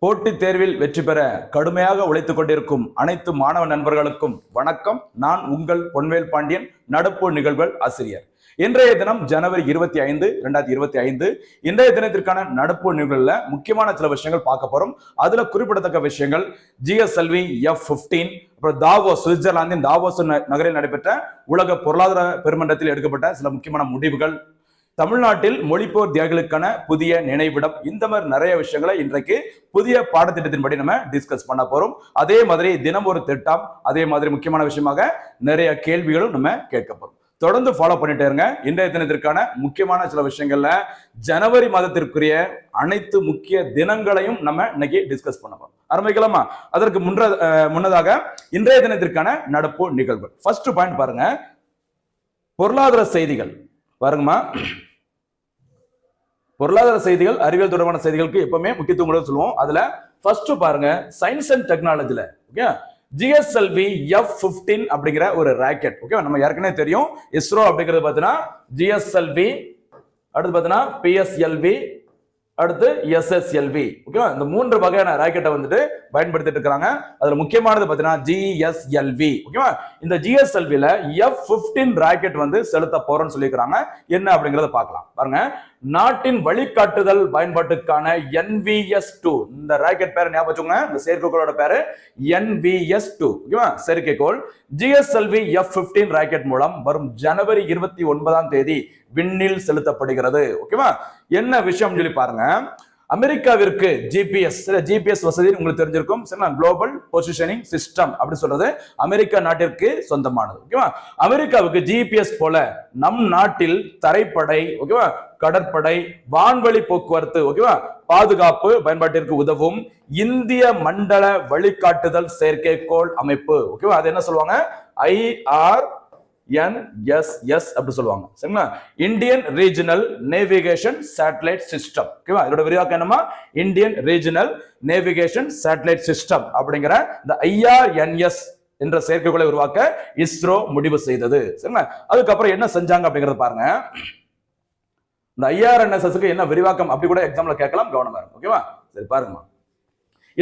போட்டித் தேர்வில் வெற்றி பெற கடுமையாக உழைத்துக் கொண்டிருக்கும் அனைத்து மாணவ நண்பர்களுக்கும் வணக்கம். நான் உங்கள் பொன்வேல் பாண்டியன் நடப்பு நிகழ்வுகள் ஆசிரியர். இன்றைய தினம் ஜனவரி இருபத்தி ஐந்து ரெண்டாயிரத்தி இருபத்தி ஐந்து. இன்றைய தினத்திற்கான நடப்பு நிகழ்வுல முக்கியமான சில விஷயங்கள் பார்க்க போறோம். அதுல குறிப்பிடத்தக்க விஷயங்கள் ஜிஎஸ்எல்வி எஃப் பிப்டீன் அப்புறம் தாவோ சுவிட்சர்லாந்தின் தாவோஸ் ந- நகரில் நடைபெற்ற உலக பொருளாதார பெருமன்றத்தில் எடுக்கப்பட்ட சில முக்கியமான முடிவுகள் தமிழ்நாட்டில் மொழிப்போர் தியாகிகளுக்கான புதிய நினைவிடம். இந்த மாதிரி நிறைய விஷயங்களை இன்றைக்கு புதிய பாடத்திட்டத்தின்படி நம்ம டிஸ்கஸ் பண்ண போறோம். அதே மாதிரி தினம் ஒரு திட்டம் அதே மாதிரி முக்கியமான விஷயமாக நிறைய கேள்விகளும் நம்ம கேட்க போறோம். தொடர்ந்து ஃபாலோ பண்ணிட்டே இருங்க. இன்றைய தினத்திற்கான முக்கியமான சில விஷயங்கள்ல ஜனவரி மாதத்திற்குரிய அனைத்து முக்கிய தினங்களையும் நம்ம இன்னைக்கு டிஸ்கஸ் பண்ண போறோம். ஆரம்பிக்கலாமா? அதற்கு முன்ற முன்னதாக இன்றைய தினத்திற்கான நடப்பு நிகழ்வு ஃபர்ஸ்ட் பாயிண்ட் பாருங்க. பொருளாதார செய்திகள். பாருங்கம்மா. பொருளாதார செய்திகள் அறிவியல் தொடர்பான செய்திகளுக்கு எப்பவுமே முக்கியத்துவம் கூட சொல்லுவோம். அதுல ஃபர்ஸ்ட் பாருங்க சயின்ஸ் அண்ட் டெக்னாலஜில ஓகே ஜிஎஸ்எல்வி எஃப் பிப்டீன் அப்படிங்கிற ஒரு ராக்கெட் ஓகே நம்ம ஏற்கனவே தெரியும். இஸ்ரோ அப்படிங்கிறது பார்த்தீங்கன்னா ஜிஎஸ்எல்வி அடுத்து பார்த்தீங்கன்னா பிஎஸ்எல்வி அடுத்து எஸ்எஸ்எல்வி ஓகேவா இந்த மூன்று வகையான ராக்கெட்டை வந்துட்டு பயன்படுத்திட்டு இருக்காங்க. அதுல முக்கியமானது பார்த்தீங்கன்னா ஜிஎஸ்எல்வி ஓகேவா இந்த ஜிஎஸ்எல்வில எஃப் பிப்டீன் ராக்கெட் வந்து செலுத்த போறோம்னு சொல்லியிருக்கிறாங்க. என்ன அப்படிங்கறத பார்க்கலாம். பாருங்க. நாட்டின் வழிகாட்டுதல் பயன்பாட்டுக்கான என்விஎஸ் டூ இந்த ராக்கெட் பேரை ஞாபகம் வச்சுக்கோங்க. இந்த செயற்கைக்கோளோட பேரு என்விஎஸ் டூ ஓகேவா செயற்கைக்கோள். ஜிஎஸ்எல்வி எஃப் பிப்டீன் ராக்கெட் மூலம் வரும் ஜனவரி இருபத்தி ஒன்பதாம் தேதி விண்ணில் செலுத்தப்படுகிறது. ஓகேவா என்ன விஷயம் சொல்லி பாருங்க. அமெரிக்காவிற்கு ஜிபிஎஸ் ஜிபிஎஸ் வசதி உங்களுக்கு தெரிஞ்சிருக்கும். சரிங்களா? குளோபல் பொசிஷனிங் சிஸ்டம் அப்படி சொல்றது அமெரிக்கா நாட்டிற்கு சொந்தமானது. ஓகேவா அமெரிக்காவுக்கு ஜிபிஎஸ் போல நம் நாட்டில் தரைப்படை ஓகேவா கடற்படை வான்வழி போக்குவரத்து ஓகேவா பாதுகாப்பு பயன்பாட்டிற்கு உதவும் இந்திய மண்டல வழிகாட்டுதல் செயற்கைக்கோள் அமைப்பு. ஓகேவா அது என்ன சொல்லுவாங்க? ஐஆர் என்எஸ்எஸ் அப்படி சொல்லுவாங்க. சரிங்களா? Indian regional navigation satellite system ஓகேவா இதோட விரிவாக்கம் என்னமா Indian regional navigation satellite system அப்படிங்கிற இந்த ஐஆர்என்எஸ் என்ற செயற்கைக்கோளை உருவாக்க இஸ்ரோ முடிவு செய்தது. சரிங்களா? அதுக்கப்புறம் என்ன செஞ்சாங்க அப்படிங்கறத பாருங்க. இந்த ஐஆர்என்எஸ்எஸ்க்கு என்ன விரிவாக்கம்? அப்படி கூட எக்ஸாம்ல கேட்கலாம் கவனமா இருக்கும் ஓகேவா சரி பாருங்கம்மா.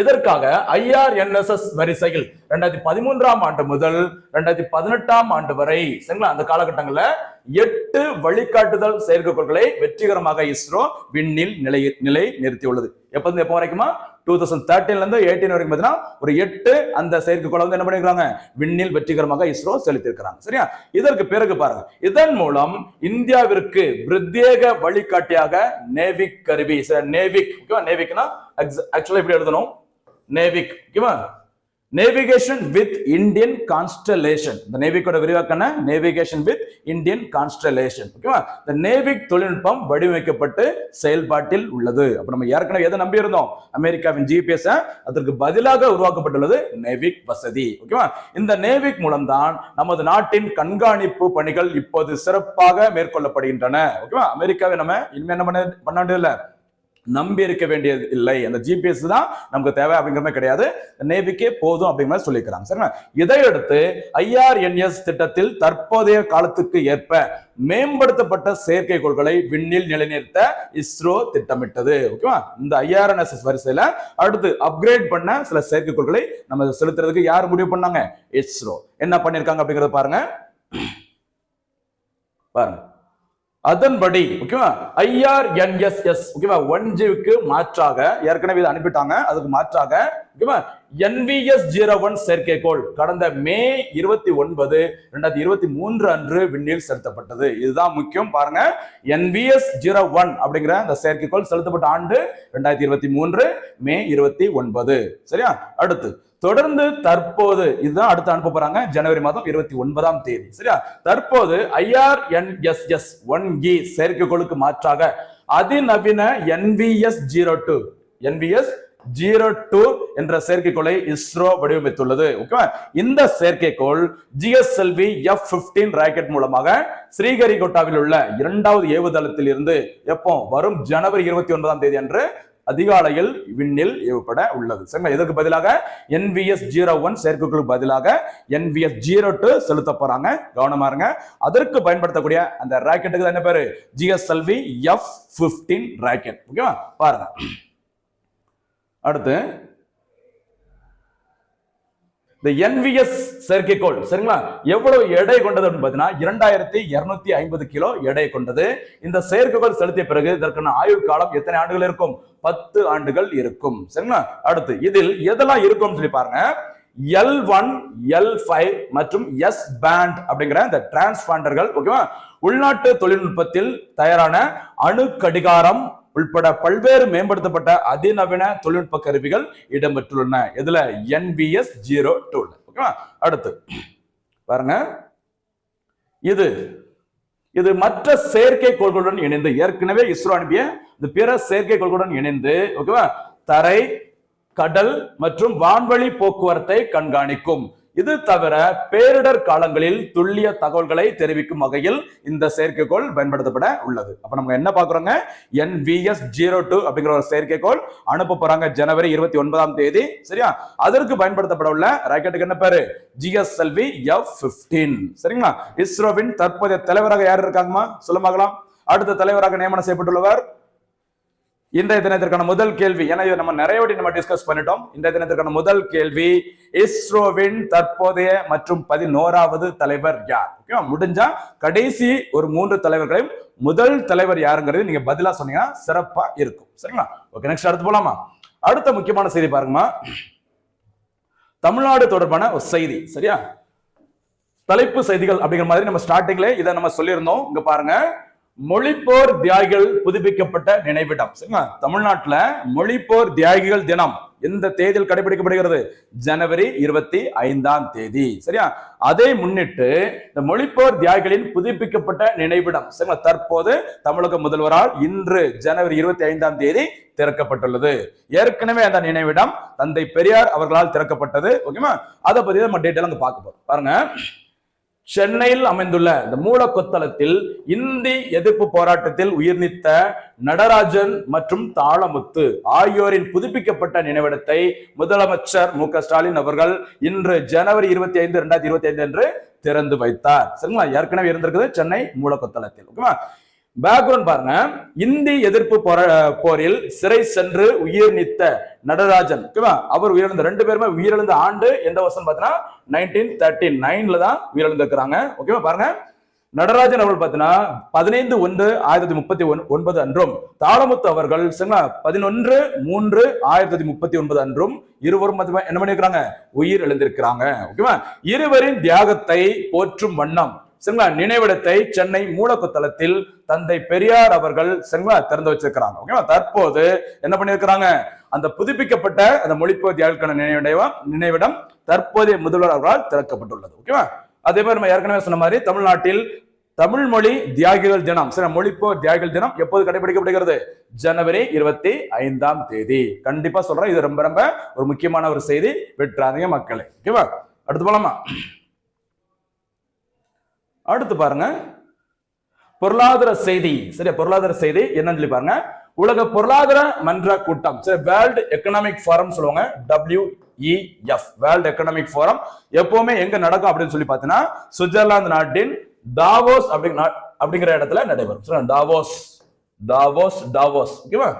இதற்காக ஐஆர்என்எஸ்எஸ் வரிசையில் ரெண்டாயிரத்தி பதிமூன்றாம் ஆண்டு முதல் ரெண்டாயிரத்தி பதினெட்டாம் ஆண்டு வரை சரிங்களா? அந்த காலகட்டங்களில் எட்டு வழிகாட்டுதல் செயற்கைக்கோள்களை வெற்றிகரமாக இஸ்ரோ விண்ணில் நிலை நிலை நிறுத்தியுள்ளது. எப்ப எப்போ வரைக்குமா? டூ தௌசண்ட் தேர்ட்டீன்ல இருந்து எயிட்டீன் வரைக்கும் பார்த்தீங்கன்னா ஒரு எட்டு அந்த செயற்கைக்கோளை வந்து என்ன பண்ணிருக்காங்க? விண்ணில் வெற்றிகரமாக இஸ்ரோ செலுத்தியிருக்கிறாங்க சரியா? இதற்கு பிறகு பாருங்க. இதன் மூலம் இந்தியாவிற்கு பிரத்யேக வழிகாட்டியாக நேவிக் கருவி நேவிக் ஓகேவா நேவிக்னா ஆக்சுவலா எப்படி எழுதணும்? நேவிக் ஓகேவா நேவிகேஷன் வித் இந்தியன் கான்ஸ்டலேஷன் இந்த நேவிக்கோட விரிவாக்கான நேவிகேஷன் வித் இந்தியன் கான்ஸ்டலேஷன் ஓகேவா இந்த நேவிக் தொழில்நுட்பம் வடிவமைக்கப்பட்டு செயல்பாட்டில் உள்ளது. அப்ப நம்ம ஏற்கனவே எதை நம்பி இருந்தோம் அமெரிக்காவின் ஜிபிஎஸ் அதற்கு பதிலாக உருவாக்கப்பட்டுள்ளது நேவிக் வசதி. ஓகேவா இந்த நேவிக் மூலம்தான் நமது நாட்டின் கண்காணிப்பு பணிகள் இப்போது சிறப்பாக மேற்கொள்ளப்படுகின்றன. ஓகேவா அமெரிக்காவை நம்ம இனிமே என்ன பண்ண பண்ண வேண்டியதில்லை. நம்பி இருக்க வேண்டியது இல்லை. அந்த ஜிபிஎஸ் தான் நமக்கு தேவை அப்படிங்கிற மாதிரி கிடையாது. நேவிக்கே போதும் அப்படிங்கிற மாதிரி சொல்லிக்கிறாங்க. சரிங்களா? இதையடுத்து ஐஆர்என்எஸ் திட்டத்தில் தற்போதைய காலத்துக்கு ஏற்ப மேம்படுத்தப்பட்ட செயற்கைக்கோள்களை விண்ணில் நிலைநிறுத்த இஸ்ரோ திட்டமிட்டது. ஓகேவா இந்த ஐஆர்என்எஸ் வரிசையில அடுத்து அப்கிரேட் பண்ண சில செயற்கைக்கோள்களை நம்ம செலுத்துறதுக்கு யார் முடிவு பண்ணாங்க? இஸ்ரோ என்ன பண்ணிருக்காங்க அப்படிங்கறத பாருங்க. பாருங்க. அதன்படி ஓகேவா ஐஆர்என்எஸ்எஸ் ஓகேவா ஒன் ஜிக்கு மாற்றாக ஏற்கனவே இதை அனுப்பிட்டாங்க அதுக்கு மாற்றாக ஓகேவா என்விஎஸ் ஜீரோ ஒன் செயற்கைக்கோள் கடந்த மே இருபத்தி ஒன்பது ரெண்டாயிரத்தி இருபத்தி மூன்று அன்று விண்ணில் செலுத்தப்பட்டது. இதுதான் முக்கியம் பாருங்க. என்விஎஸ் ஜீரோ ஒன் அப்படிங்கிற அந்த செயற்கைக்கோள் செலுத்தப்பட்ட ஆண்டு ரெண்டாயிரத்தி இருபத்தி மூன்று மே இருபத்தி ஒன்பது. சரியா? அடுத்து தொடர்ந்து தற்போது இதுதான் அடுத்து அனுப்ப போறாங்க. ஜனவரி மாதம் இருபத்தி ஒன்பதாம் தேதி. சரியா? தற்போது ஐஆர்என்எஸ்எஸ் ஒன் இ செயற்கைக்கோளுக்கு மாற்றாக அதிநவீன NVS zero two NVS zero two என்ற செயற்கைக்கோளை இஸ்ரோ வடிவமைத்துள்ளது. ஓகேவா? இந்த செயற்கைக்கோள் ஜிஎஸ்எல்வி எஃப் பிப்டீன் ராக்கெட் மூலமாக ஸ்ரீஹரிகோட்டாவில் உள்ள இரண்டாவது ஏவுதளத்தில் இருந்து எப்போ? வரும் ஜனவரி இருபத்தி ஒன்பதாம் தேதி அன்று அதிகாலையில் விண்ணில் ஏவப்பட உள்ளது. சரிங்களா? இதற்கு பதிலாக? என்விஎஸ் ஜீரோ ஒன் செயற்கைக்கோளுக்கு பதிலாக என்விஎஸ் ஜீரோ டூ செலுத்த போறாங்க. கவனமா இருங்க. அதற்கு பயன்படுத்தக்கூடிய அந்த ராக்கெட்டுக்கு என்ன பேரு? GSLV F fifteen rocket. ஓகேவா? பாருங்க. அடுத்து இந்த என்விஎஸ் செயற்கைக்கோள் சரிங்களா? எவ்வளவு எடை கொண்டது அப்படின்னு பார்த்தீங்கன்னா இரண்டாயிரத்தி இருநூத்தி ஐம்பது கிலோ எடை கொண்டது. இந்த செயற்கைக்கோள் செலுத்திய பிறகு இதற்கான ஆயுள் காலம் எத்தனை ஆண்டுகள் இருக்கும்? பத்து ஆண்டுகள் இருக்கும் சரிங்களா? அடுத்து இதில் எதெல்லாம் இருக்கும்னு சொல்லி பாருங்க. எல் ஒன் எல் ஃபைவ் மற்றும் எஸ் பேண்ட் அப்படிங்கிற இந்த டிரான்ஸ்பாண்டர்கள் ஓகேவா உள்நாட்டு தொழில்நுட்பத்தில் தயாரான அணு கடிகாரம் உள்பட பல்வேறு மேம்படுத்தப்பட்ட அதிநவீன தொழில்நுட்ப கருவிகள் இடம்பெற்றுள்ளன. இதுல என்பிஎஸ் ஜீரோ டூ ஓகேவா? அடுத்து பாருங்க. இது இது மற்ற செயற்கைக்கோள்களுடன் இணைந்து ஏற்கனவே இஸ்ரோ அனுப்பிய இந்த பிற செயற்கைக்கோள்களுடன் இணைந்து ஓகேவா? தரை கடல் மற்றும் வான்வழி போக்குவரத்தை கண்காணிக்கும். இது தவிர பேரிடர் காலங்களில் துல்லிய தகவல்களை தெரிவிக்கும் வகையில் இந்த செயற்கைக்கோள் பயன்படுத்தப்பட உள்ளது. அப்ப நம்ம என்ன பாக்குறோங்க விஎஸ் ஜீரோ டூ அப்படிங்கிற ஒரு செயற்கைக்கோள் அனுப்ப போறாங்க ஜனவரி இருபத்தி ஒன்பதாம் தேதி. சரியா? அதற்கு பயன்படுத்தப்பட உள்ள ராக்கெட்டுக்கு என்ன பேரு? ஜிஎஸ்எல்வி எஃப் பிப்டீன் சரிங்களா? இஸ்ரோவின் தற்போதைய தலைவராக யார் இருக்காங்கம்மா? சொல்ல பார்க்கலாம். அடுத்த தலைவராக நியமனம் செய்யப்பட்டுள்ளவர் இன்றைய தினத்திற்கான முதல் கேள்வி ஏன்னா இதை நம்ம நிறைய வாட்டி நம்ம டிஸ்கஸ் பண்ணிட்டோம். இன்றைய தினத்திற்கான முதல் கேள்வி இஸ்ரோவின் தற்போதைய மற்றும் பதினோராவது தலைவர் யார்? ஓகேவா முடிஞ்சா கடைசி ஒரு மூன்று தலைவர்களையும் முதல் தலைவர் யாருங்கிறது நீங்க பதிலா சொன்னீங்கன்னா சிறப்பா இருக்கும். சரிங்களா? ஓகே நெக்ஸ்ட் அடுத்து போலாமா? அடுத்த முக்கியமான செய்தி பாருங்கம்மா. தமிழ்நாடு தொடர்பான ஒரு செய்தி சரியா? தலைப்பு செய்திகள் அப்படிங்கிற மாதிரி நம்ம ஸ்டார்டிங்ல இதை நம்ம சொல்லியிருந்தோம். இங்க பாருங்க. மொழிப்போர் தியாகிகள் புதுப்பிக்கப்பட்ட நினைவிடம். சரிங்களா தமிழ்நாட்டுல மொழிப்போர் தியாகிகள் தினம் எந்த தேதியில் கடைபிடிக்கப்படுகிறது? ஜனவரி இருபத்தி ஐந்தாம் தேதி. சரியா? அதை முன்னிட்டு இந்த மொழிப்போர் தியாகிகளின் புதுப்பிக்கப்பட்ட நினைவிடம். சரிங்களா தற்போது தமிழக முதல்வரால் இன்று ஜனவரி இருபத்தி ஐந்தாம் தேதி திறக்கப்பட்டுள்ளது. ஏற்கனவே அந்த நினைவிடம் தந்தை பெரியார் அவர்களால் திறக்கப்பட்டது. ஓகேவா அதை பத்தி நம்ம டீட்டெயில் அங்கே பார்க்க போறோம். பாருங்க. சென்னையில் அமைந்துள்ள இந்த மூலக்கொத்தளத்தில் இந்தி எதிர்ப்பு போராட்டத்தில் உயிர் நீத்த நடராஜன் மற்றும் தாளமுத்து ஆகியோரின் புதுப்பிக்கப்பட்ட நினைவிடத்தை முதலமைச்சர் மு ஸ்டாலின் அவர்கள் இன்று ஜனவரி இருபத்தி ஐந்து இரண்டாயிரத்தி இருபத்தி ஐந்து என்று திறந்து வைத்தார். சரிங்களா? ஏற்கனவே இருந்திருக்குது சென்னை மூலக்கொத்தளத்தில். ஓகேவா? பேக்ரவுண்ட் பாருங்க. இந்தி எதிர்ப்பு போர போரில் சிறை சென்று உயிர் நீத்த நடராஜன். ஓகேவா அவர் உயிரிழந்த ரெண்டு பேருமே உயிரிழந்த ஆண்டு எந்த வருஷம் பார்த்தீங்கன்னா நைன்டீன் தேர்ட்டி நைன்ல தான் உயிரிழந்திருக்கிறாங்க. ஓகேவா பாருங்க. நடராஜன் அவர்கள் பார்த்தீங்கன்னா பதினைந்து ஒன்று ஆயிரத்தி முப்பத்தி ஒன்பது அன்றும் தாளமுத்து அவர்கள் சரிங்களா? பதினொன்று மூன்று ஆயிரத்தி முப்பத்தி ஒன்பது அன்றும் இருவரும் என்ன பண்ணிருக்கிறாங்க உயிர் எழுந்திருக்கிறாங்க ஓகேவா இருவரின் தியாகத்தை போற்றும் வண்ணம் சரிங்களா நினைவிடத்தை சென்னை மூலக்குத்தலத்தில் தந்தை பெரியார் அவர்கள் சரிங்களா திறந்து வச்சிருக்கிறாங்க. ஓகேவா தற்போது என்ன பண்ணியிருக்கிறாங்க? அந்த புதுப்பிக்கப்பட்ட அந்த மொழிப்போர் தியாகிகளுக்கான நினைவிடம் நினைவிடம் தற்போதைய முதல்வர் அவர்களால் திறக்கப்பட்டுள்ளது. ஓகேவா அதே மாதிரி நம்ம ஏற்கனவே சொன்ன மாதிரி தமிழ்நாட்டில் தமிழ் மொழி தியாகிகள் தினம் சரி மொழிப்போர் தியாகிகள் தினம் எப்போது கடைபிடிக்கப்படுகிறது? ஜனவரி இருபத்தி ஐந்தாம் தேதி. கண்டிப்பா சொல்றேன் இது ரொம்ப ரொம்ப ஒரு முக்கியமான ஒரு செய்தி வெற்றாதீங்க மக்களை. ஓகேவா அடுத்து போலாமா? அடுத்து பாருங்க. பொருளாதார செய்தி. சரியா? பொருளாதார செய்தி என்னன்னு சொல்லி பாருங்க. உலக பொருளாதார மன்ற கூட்டம். சரி வேர்ல்டு எக்கனாமிக் ஃபாரம் சொல்லுவாங்க. டபிள்யூஇஎஃப் வேர்ல்டு எக்கனாமிக் ஃபாரம் எப்பவுமே எங்க நடக்கும் அப்படின்னு சொல்லி பார்த்தீங்கன்னா சுவிட்சர்லாந்து நாட்டின் தாவோஸ் அப்படிங்கிற அப்படிங்கிற இடத்துல நடைபெறும். சரி, தாவோஸ். தாவோஸ் டாவோஸ் ஓகேவா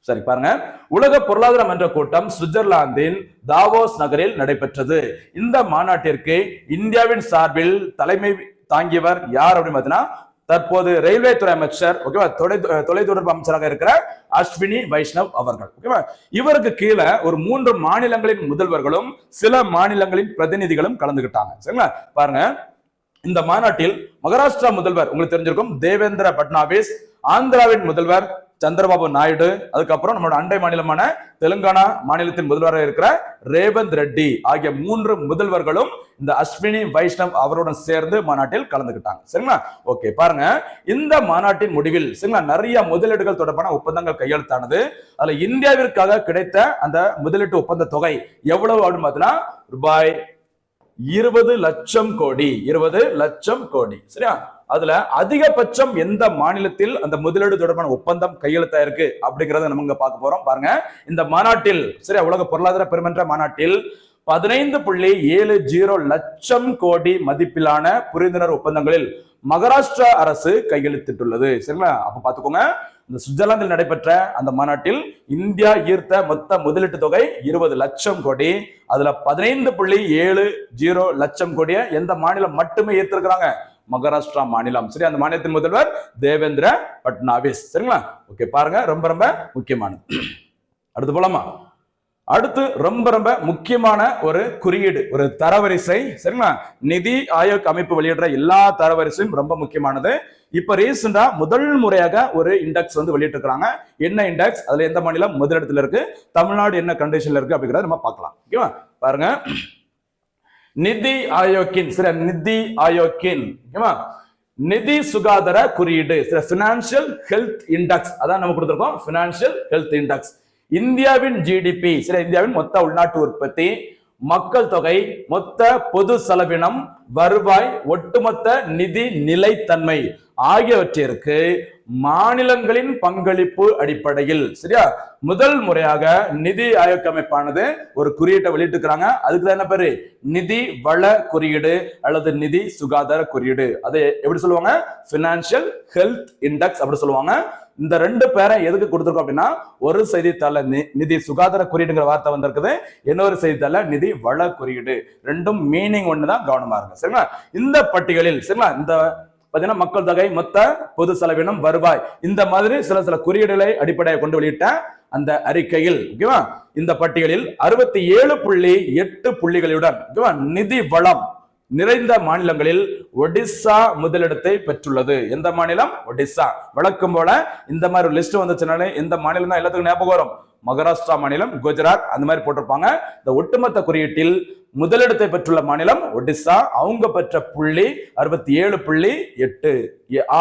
சரி பாருங்க. உலக பொருளாதார மன்ற கூட்டம் சுவிட்சர்லாந்தின் தாவோஸ் நகரில் நடைபெற்றது. இந்த மாநாட்டிற்கு இந்தியாவின் சார்பில் தலைமை தாங்கியவர் யார் அப்படின்னு பார்த்தீங்கன்னா தற்போது ரயில்வே துறை அமைச்சர் ஓகேவா தொலை தொலைத்தொடர்பு அமைச்சராக இருக்கிற அஸ்வினி வைஷ்ணவ் அவர்கள் ஓகேவா இவருக்கு கீழே ஒரு மூன்று மாநிலங்களின் முதல்வர்களும் சில மாநிலங்களின் பிரதிநிதிகளும் கலந்துகிட்டாங்க. சரிங்களா? பாருங்க. இந்த மாநாட்டில் மகாராஷ்டிரா முதல்வர் உங்களுக்கு தெரிஞ்சிருக்கும் தேவேந்திர பட்னாவிஸ் ஆந்திராவின் முதல்வர் சந்திரபாபு நாயுடு அதுக்கப்புறம் நம்மளோட அண்டை மாநிலமான தெலுங்கானா மாநிலத்தின் முதல்வராக இருக்கிற ரேவந்த் ரெட்டி ஆகிய மூன்று முதல்வர்களும் இந்த அஸ்வினி வைஷ்ணவ் அவருடன் சேர்ந்து மாநாட்டில் கலந்துக்கிட்டாங்க சரிங்களா? ஓகே பாருங்க. இந்த மாநாட்டின் முடிவில் சரிங்களா? நிறைய முதலீடுகள் தொடர்பான ஒப்பந்தங்கள் கையெழுத்தானது. அதுல இந்தியாவிற்காக கிடைத்த அந்த முதலீட்டு ஒப்பந்த தொகை எவ்வளவு அப்படின்னு பார்த்தீங்கன்னா ரூபாய் இருபது லட்சம் கோடி இருபது லட்சம் கோடி. சரியா? அதுல அதிகபட்சம் எந்த மாநிலத்தில் அந்த முதலீடு தொடர்பான ஒப்பந்தம் கையெழுத்தாயிருக்கு அப்படிங்கறத நம்ம இங்க பார்க்க போறோம். பாருங்க. இந்த மாநாட்டில் சரி உலக பொருளாதார பெருமன்ற மாநாட்டில் பதினைந்து புள்ளி ஏழு ஜீரோ லட்சம் கோடி மதிப்பிலான புரிந்துணர்வு ஒப்பந்தங்களில் மகாராஷ்டிரா அரசு கையெழுத்திட்டுள்ளது. சரிங்களா? அப்ப பாத்துக்கோங்க இந்த சுவிட்சர்லாந்தில் நடைபெற்ற அந்த மாநாட்டில் இந்தியா ஈர்த்த மொத்த முதலீட்டு தொகை இருபது லட்சம் கோடி. அதுல பதினைந்து புள்ளி ஏழு ஜீரோ லட்சம் கோடியை எந்த மாநிலம் மட்டுமே ஈர்த்திருக்கிறாங்க? மகாராஷ்டிரா மாநிலம். சரி அந்த மாநிலத்தின் முதல்வர் தேவேந்திர பட்னாவிஸ். சரிங்களா? ஓகே பாருங்க. ரொம்ப ரொம்ப முக்கியமானது. அடுத்து போலாமா? அடுத்து ரொம்ப ரொம்ப முக்கியமான ஒரு குறியீடு ஒரு தரவரிசை. சரிங்களா? நிதி ஆயோக் அமைப்பு வெளியிடுற எல்லா தரவரிசையும் ரொம்ப முக்கியமானது. இப்ப ரீசெண்டா முதல் முறையாக ஒரு இண்டெக்ஸ் வந்து வெளியிட்டிருக்காங்க என்ன இண்டெக்ஸ் அதுல எந்த மாநிலம் முதலிடத்துல இருக்கு? தமிழ்நாடு என்ன கண்டிஷன்ல இருக்கு அப்படிங்கிறத நம்ம பார்க்கலாம். ஓகேவா பாருங்க. நிதி ஆயோக்கின் சில நிதி ஆயோக்கின் ஓகேவா நிதி சுகாதார குறியீடு சில பினான்சியல் ஹெல்த் இண்டெக்ஸ் அதான் நம்ம கொடுத்துருக்கோம் பினான்சியல் ஹெல்த் இண்டெக்ஸ் இந்தியாவின் ஜிடிபி சில இந்தியாவின் மொத்த உள்நாட்டு உற்பத்தி மக்கள் தொகை மொத்த பொது செலவினம் வருவாய் ஒட்டுமொத்த நிதி நிலைத்தன்மை. ஆகியவற்றிற்கு மாநிலங்களின் பங்களிப்பு அடிப்படையில் சரியா? முதல் முறையாக நிதி ஆயோக் அமைப்பானது ஒரு குறியீட்டை வெளியிட்டுக்கிறாங்க அதுக்கு தான் என்ன பேரு? நிதி வள குறியீடு அல்லது நிதி சுகாதார குறியீடு. அது எப்படி சொல்லுவாங்க? பினான்சியல் ஹெல்த் இண்டெக்ஸ் அப்படி சொல்லுவாங்க. இந்த ரெண்டு பேரை எதுக்கு கொடுத்துருக்கோம் அப்படின்னா ஒரு செய்தித்தாள நி- நிதி சுகாதார குறியீடுங்கிற வார்த்தை வந்திருக்குது. இன்னொரு செய்தித்தாள நிதி வள குறியீடு. ரெண்டும் மீனிங் ஒண்ணுதான் கவனமா இருக்கு சரிங்களா? இந்த பட்டியலில் சரிங்களா? இந்த பார்த்தீங்கன்னா மக்கள் தொகை மொத்த பொது செலவினம் வருவாய். இந்த மாதிரி சில சில குறியீடுகளை அடிப்படையாக கொண்டு வெளியிட்ட அந்த அறிக்கையில் ஓகேவா? இந்த பட்டியலில் அறுபத்தி ஏழு புள்ளி எட்டு புள்ளிகளுடன் ஓகேவா? நிதி வளம் நிறைந்த மாநிலங்களில் ஒடிசா முதலிடத்தை பெற்றுள்ளது. எந்த மாநிலம்? ஒடிசா. வழக்கம் போல இந்த மாதிரி ஒரு லிஸ்ட் வந்துச்சுனாலே இந்த மாநிலம் தான் எல்லாத்துக்கும் ஞாபகம் வரும். மகாராஷ்டிரா மாநிலம் குஜராத் அந்த மாதிரி போட்டிருப்பாங்க. இந்த ஒட்டுமொத்த குறியீட்டில் முதலிடத்தை பெற்றுள்ள மாநிலம் ஒடிசா. அவங்க பெற்ற புள்ளி அறுபத்தி ஏழு புள்ளி எட்டு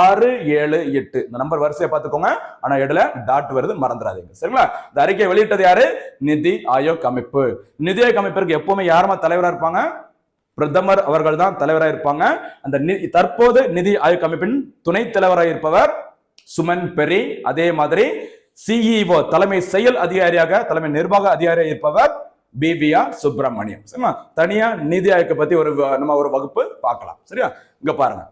ஆறு ஏழு எட்டு. இந்த நம்பர் வரிசையை பார்த்துக்கோங்க. ஆனா இடல டாட் வருது மறந்துடாதீங்க. சரிங்களா? இந்த அறிக்கை வெளியிட்டது யாரு? நிதி ஆயோக் அமைப்பு. நிதி ஆயோக் அமைப்பிற்கு எப்பவுமே யாருமா தலைவரா இருப்பாங்க? பிரதமர் அவர்கள் தான் தலைவராக இருப்பாங்க. அந்த தற்போது நிதி ஆயோக் அமைப்பின் துணைத் தலைவராக இருப்பவர் சுமன் பெரி. அதே மாதிரி சிஇஓ தலைமை செயல் அதிகாரியாக தலைமை நிர்வாக அதிகாரியாக இருப்பவர் பிவிஆர் சுப்பிரமணியம். சரிங்களா தனியா நிதி ஆயோக்கை பத்தி ஒரு நம்ம ஒரு வகுப்பு பார்க்கலாம். சரியா? இங்க பாருங்க.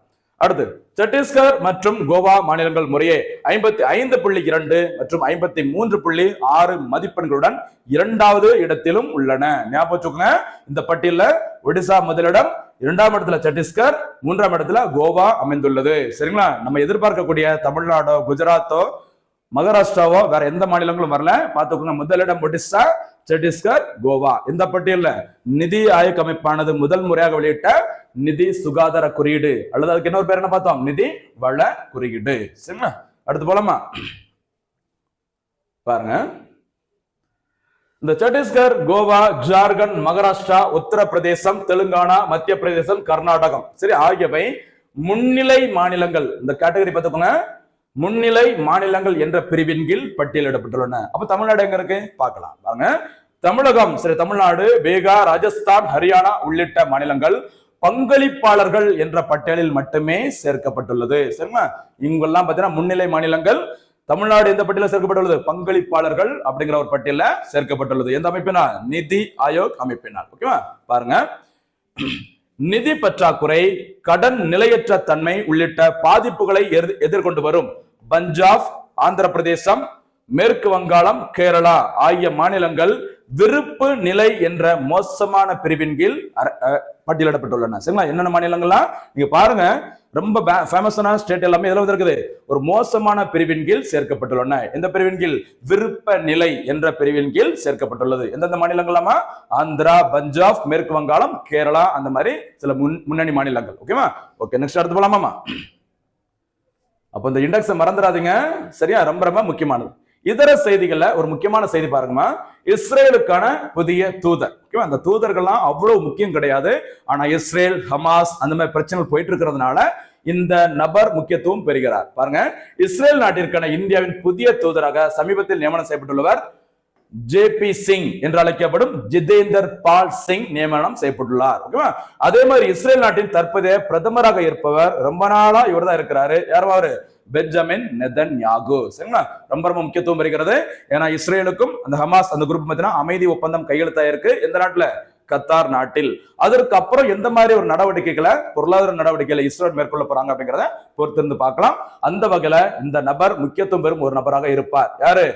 அடுத்து சத்தீஸ்கர் மற்றும் கோவா மாநிலங்கள் முறையே ஐம்பத்தி ஐந்து புள்ளி இரண்டு மற்றும் ஐம்பத்தி மூன்று புள்ளி ஆறு மதிப்பெண்களுடன் இரண்டாவது இடத்திலும் உள்ளன. ஞாபகம் வச்சுக்கோங்க. இந்த பட்டியலில் ஒடிசா முதலிடம் இரண்டாம் இடத்துல சத்தீஸ்கர் மூன்றாம் இடத்துல கோவா அமைந்துள்ளது. சரிங்களா? நம்ம எதிர்பார்க்கக்கூடிய தமிழ்நாடோ குஜராத்தோ மகாராஷ்டிராவோ வேற எந்த மாநிலங்களும் வரல. பார்த்துக்கோங்க முதலிடம் ஒடிசா சத்தீஸ்கர் கோவா. இந்த பட்டியலில் நிதி ஆயோக் அமைப்பானது முதல் முறையாக வெளியிட்ட நிதி சுகாதார குறியீடு. அல்லது அதுக்கு இன்னொரு பேர் என்ன பார்த்தோம்? நிதி வள குறியீடு. சரிங்களா? அடுத்து போலாமா? பாருங்க. இந்த சத்தீஸ்கர் கோவா ஜார்க்கண்ட் மகாராஷ்டிரா உத்தரப்பிரதேசம் தெலுங்கானா மத்திய பிரதேசம் கர்நாடகம். சரி ஆகியவை முன்னிலை மாநிலங்கள். இந்த கேட்டகரி பார்த்துக்கோங்க. முன்னிலை மாநிலங்கள் என்ற பிரிவின் கீழ் பட்டியலிடப்பட்டுள்ளன. அப்ப தமிழ்நாடு எங்க இருக்கு? பார்க்கலாம். பாருங்க. தமிழகம் சரி தமிழ்நாடு பீகார் ராஜஸ்தான் ஹரியானா உள்ளிட்ட மாநிலங்கள் பங்களிப்பாளர்கள் என்ற பட்டியலில் மட்டுமே சேர்க்கப்பட்டுள்ளது. சரிங்களா? இங்கெல்லாம் பாத்தீங்கன்னா முன்னிலை மாநிலங்கள் தமிழ்நாடு எந்த பட்டியலில் சேர்க்கப்பட்டுள்ளது? பங்களிப்பாளர்கள் அப்படிங்கிற ஒரு பட்டியல சேர்க்கப்பட்டுள்ளது. எந்த அமைப்பினால்? நிதி ஆயோக் அமைப்பினால். ஓகேவா? பாருங்க. நிதி பற்றாக்குறை கடன் நிலையற்ற தன்மை உள்ளிட்ட பாதிப்புகளை எதிர்- எதிர்கொண்டு வரும் பஞ்சாப் ஆந்திர பிரதேசம் மேற்கு வங்காளம் கேரளா ஆகிய மாநிலங்கள் விருப்பு நிலை என்ற மோசமான பிரிவின் கீழ் அர- பட்டியலிடப்பட்டுள்ளன. சரிங்களா? என்னென்ன மாநிலங்கள்லாம்? நீங்க பாருங்க. ரொம்ப ஃபேமஸான ஸ்டேட் எல்லாமே இதுல இருக்குது ஒரு மோசமான பிரிவின் கீழ் சேர்க்கப்பட்டுள்ளன. எந்த பிரிவின் கீழ்? விருப்ப நிலை என்ற பிரிவின் கீழ் சேர்க்கப்பட்டுள்ளது. எந்தெந்த மாநிலங்களாமா ஆந்திரா பஞ்சாப் மேற்கு வங்காளம் கேரளா அந்த மாதிரி சில முன் முன்னணி மாநிலங்கள். ஓகேவா? ஓகே நெக்ஸ்ட் அடுத்து போலாமாமா அப்ப இந்த இண்டெக்ஸ் மறந்துடாதீங்க. சரியா? ரொம்ப ரொம்ப முக்கியமானது. இதர செய்திகள்ல ஒரு முக்கியமான செய்தி பாருங்கம்மா. இஸ்ரேலுக்கான புதிய தூதர். ஓகேவா? அந்த தூதர்கள்லாம் அவ்வளவு முக்கியம் கிடையாது. ஆனா இஸ்ரேல் ஹமாஸ் அந்த மாதிரி பிரச்சனைகள் போயிட்டு இருக்கிறதுனால இந்த நபர் முக்கியத்துவம் பெறுகிறார். பாருங்க. இஸ்ரேல் நாட்டிற்கான இந்தியாவின் புதிய தூதராக சமீபத்தில் நியமனம் செய்யப்பட்டுள்ளவர் ஜே பி சிங் என்று அழைக்கப்படும் ஜிதேந்தர் பால் சிங் நியமனம் செய்யப்பட்டுள்ளார். ஓகேவா? அதே மாதிரி இஸ்ரேல் நாட்டின் தற்போதைய பிரதமராக இருப்பவர் ரொம்ப நாளா இவர் தான் இருக்கிறாரு. யாரும் அவரு? பெஞ்சமின் நெதன் யாகு சரிங்களா? ரொம்ப ரொம்ப முக்கியத்துவம் இருக்கிறது ஏன்னா இஸ்ரேலுக்கும் அந்த ஹமாஸ் அந்த குரூப் பார்த்தீங்கன்னா அமைதி ஒப்பந்தம் கையெழுத்தாயிருக்கு எந்த நாட்டுல? கத்தார் நாட்டில். அதற்கு அப்புறம் எந்த மாதிரி ஒரு நடவடிக்கைகளை பொருளாதார நடவடிக்கைகளை இஸ்ரேல் மேற்கொள்ள போறாங்க அப்படிங்கிறத பொறுத்திருந்து பார்க்கலாம். அந்த வகையில இந்த நபர் முக்கியத்துவம் பெறும் ஒரு நபராக இருப்பார். யாரு?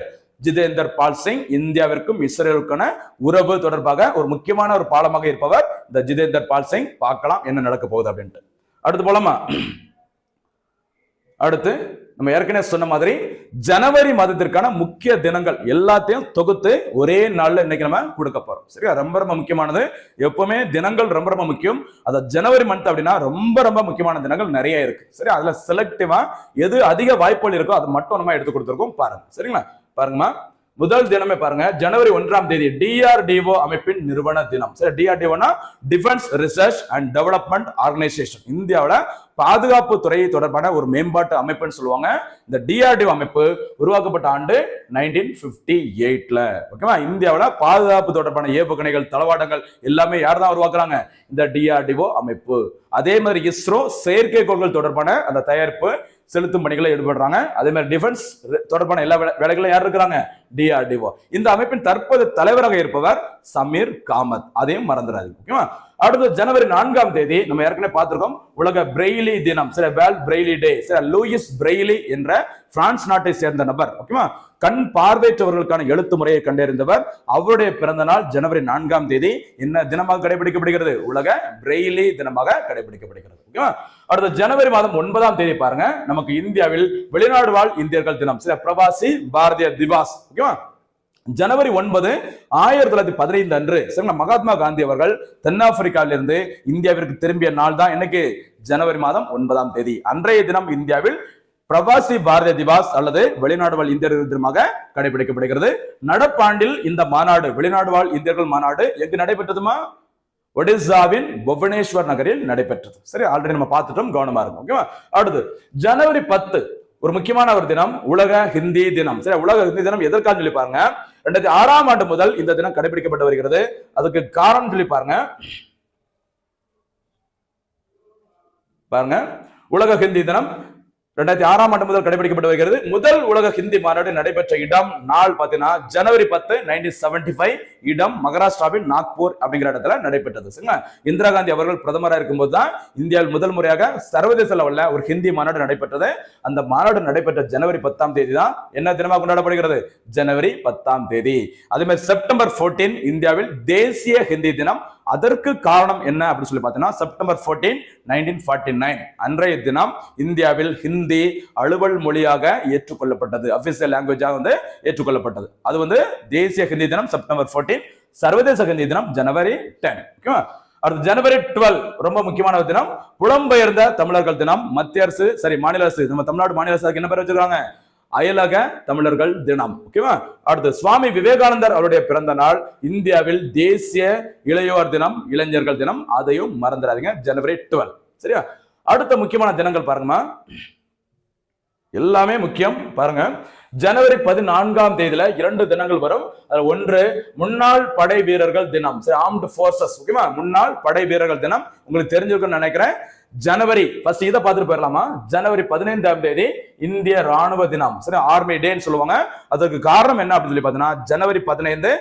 ஜிதேந்தர் பால் சிங் இந்தியாவிற்கும் இஸ்ரேலுக்கான உறவு தொடர்பாக ஒரு முக்கியமான ஒரு பாலமாக இருப்பவர் இந்த ஜிதேந்தர் பால் சிங். பார்க்கலாம் என்ன நடக்க போகுது அப்படின்ட்டு. அடுத்து போலாமா? அடுத்து நம்ம ஏற்கனவே சொன்ன மாதிரி ஜனவரி மாதத்திற்கான முக்கிய தினங்கள் எல்லாத்தையும் தொகுத்து ஒரே நாள்ல இன்னைக்கு நம்ம கொடுக்க போறோம். சரியா? ரொம்ப ரொம்ப முக்கியமானது. எப்பவுமே தினங்கள் ரொம்ப ரொம்ப முக்கியம். அத ஜனவரி மந்த் அப்படின்னா ரொம்ப ரொம்ப முக்கியமான தினங்கள் நிறைய இருக்கு. சரி அதுல செலக்டிவா எது அதிக வாய்ப்புகள் இருக்கோ அது மட்டும் நம்ம எடுத்து கொடுத்துருக்கோம் பாருங்க. சரிங்களா? பாருங்கம்மா. முதல் தினமே பாருங்க ஜனவரி ஒன்றாம் தேதி டிஆர்டிஓ அமைப்பின் நிறுவன தினம். சரி டிஆர்டிஓனா defence research and development organisation இந்தியாவில் பாதுகாப்பு துறை தொடர்பான ஒரு மேம்பாட்டு அமைப்புன்னு சொல்லுவாங்க. இந்த டிஆர்டிஓ அமைப்பு உருவாக்கப்பட்ட ஆண்டு நைன்டீன் பிப்டி எயிட்ல ஓகேவா? இந்தியாவில் பாதுகாப்பு தொடர்பான ஏவுகணைகள் தளவாடங்கள் எல்லாமே யார் தான் உருவாக்குறாங்க? இந்த டிஆர்டிஓ அமைப்பு. அதே மாதிரி இஸ்ரோ செயற்கைக்கோள்கள் தொடர்பான அந்த தயாரிப்பு செலுத்தும் பணிகளை ஈடுபடுறாங்க. அதே மாதிரி டிஃபென்ஸ் தொடர்பான எல்லா வேலைகளும் யார் இருக்கிறாங்க? டிஆர்டிஓ இந்த அமைப்பின் தற்போது தலைவராக இருப்பவர் சமீர் காமத். அதையும் மறந்துடாதீங்க ஓகேவா? அடுத்து ஜனவரி நான்காம் தேதி நம்ம ஏற்கனவே பார்த்திருக்கோம். உலக பிரெய்லி தினம் சில வேல் பிரெய்லி டே சில லூயிஸ் பிரெய்லி என்ற பிரான்ஸ் நாட்டை சேர்ந்த நபர் ஓகேவா? கண் பார்வையற்றவர்களுக்கான எழுத்து முறையை கண்டறிந்தவர். அவருடைய பிறந்த நாள் ஜனவரி நான்காம் தேதி. என்ன தினமாக கடைபிடிக்கப்படுகிறது? உலக பிரெய்லி தினமாக கடைபிடிக்கப்படுகிறது ஓகேவா? அடுத்த ஜனவரி மாதம் ஒன்பதாம் தேதி பாருங்க. நமக்கு இந்தியாவில் வெளிநாடு வாழ் இந்தியர்கள் தினம். சில பிரவாசி பாரதிய திவாஸ். ஓகேவா ஜனவரி ஒன்பது ஆயிரத்தி தொள்ளாயிரத்தி பதினைந்து அன்று சரிங்களா? மகாத்மா காந்தி அவர்கள் தென்னாப்பிரிக்காவிலிருந்து இந்தியாவிற்கு திரும்பிய நாள் தான் என்னைக்கு? ஜனவரி மாதம் ஒன்பதாம் தேதி. அன்றைய தினம் இந்தியாவில் பிரவாசி பாரதிய திவாஸ் அல்லது வெளிநாடு வாழ் இந்தியர்கள் தினமாக கடைபிடிக்கப்படுகிறது. நடப்பாண்டில் இந்த மாநாடு வெளிநாடு வாழ் இந்தியர்கள் மாநாடு எங்கு நடைபெற்றதுமா? ஒடிசாவின் புவனேஸ்வர் நகரில் நடைபெற்றது. சரி ஆல்ரெடி நம்ம பார்த்துட்டோம் கவனமா இருக்கும் ஓகேவா அடுத்து ஜனவரி பத்து ஒரு முக்கியமான ஒரு தினம் உலக ஹிந்தி தினம். சரி உலக ஹிந்தி தினம் எதற்காக சொல்லி பாருங்க? ரெண்டாயிரத்தி ஆறாம் ஆண்டு முதல் இந்த தினம் கடைபிடிக்கப்பட்டு வருகிறது. அதுக்கு காரணம் சொல்லி பாருங்க. பாருங்க. உலக ஹிந்தி தினம் ரெண்டாயிரத்தி ஆறாம் ஆண்டு முதல் கடைபிடிக்கப்பட்டு வருகிறது. முதல் உலக ஹிந்தி மாநாடு நடைபெற்ற இடம் நாள் பார்த்தீங்கன்னா ஜனவரி பத்து நைன்டீன் செவன்டி ஃபைவ் இடம் மகாராஷ்டிராவின் நாக்பூர் அப்படிங்கிற இடத்துல நடைபெற்றது. சரிங்களா? இந்திரா காந்தி அவர்கள் பிரதமராக இருக்கும்போது தான் இந்தியாவில் முதல் முறையாக சர்வதேச லெவலில் ஒரு ஹிந்தி மாநாடு நடைபெற்றது. அந்த மாநாடு நடைபெற்ற ஜனவரி பத்தாம் தேதி தான் என்ன தினமாக கொண்டாடப்படுகிறது? ஜனவரி பத்தாம் தேதி. அதே மாதிரி செப்டம்பர் 14 இந்தியாவில் தேசிய ஹிந்தி தினம் அதற்கு காரணம் என்ன அப்படின்னு சொல்லி பார்த்தீங்கன்னா செப்டம்பர் 14 நைன்டீன் ஃபார்ட்டி நைன் அன்றைய தினம் இந்தியாவில் ஹிந்தி அலுவல் மொழியாக ஏற்றுக்கொள்ளப்பட்டது. அபிஷியல் லாங்குவேஜாக வந்து ஏற்றுக்கொள்ளப்பட்டது. அது வந்து தேசிய ஹிந்தி தினம் செப்டம்பர் 14 சர்வதேச ஹிந்தி தினம் ஜனவரி டென் ஓகேவா அடுத்து ஜனவரி டுவெல் ரொம்ப முக்கியமான தினம். புலம்பெயர்ந்த தமிழர்கள் தினம். மத்திய அரசு சரி மாநில அரசு. நம்ம தமிழ்நாடு மாநில அரசு என்ன பேர் வச்சிருக்காங்க? அயலக தமிழர்கள் தினம் ஓகேவா? அடுத்து சுவாமி விவேகானந்தர் அவருடைய பிறந்த நாள் இந்தியாவில் தேசிய இளையோர் தினம் இளைஞர்கள் தினம். அதையும் மறந்துடாதீங்க ஜனவரி டுவெல் சரியா? அடுத்த முக்கியமான தினங்கள் பாருங்கம்மா. எல்லாமே முக்கியம் பாருங்க. ஜனவரி பதினான்காம் தேதியில இரண்டு தினங்கள் வரும். அது ஒன்று முன்னாள் படை வீரர்கள் தினம் சரி ஆர்ம்டு போர்சஸ் ஓகேவா? முன்னாள் படை வீரர்கள் தினம். உங்களுக்கு தெரிஞ்சிருக்கும்னு நினைக்கிறேன். ஜனவரி ஃபர்ஸ்ட் இதை பார்த்துட்டு போயிடலாமா? ஜனவரி பதினைந்தாம் தேதி இந்திய ராணுவ தினம். சரி ஆர்மி டேன்னு சொல்லுவாங்க. அதுக்கு காரணம் என்ன அப்படின்னு சொல்லி பார்த்தீங்கன்னா ஜனவரி பதினைந்து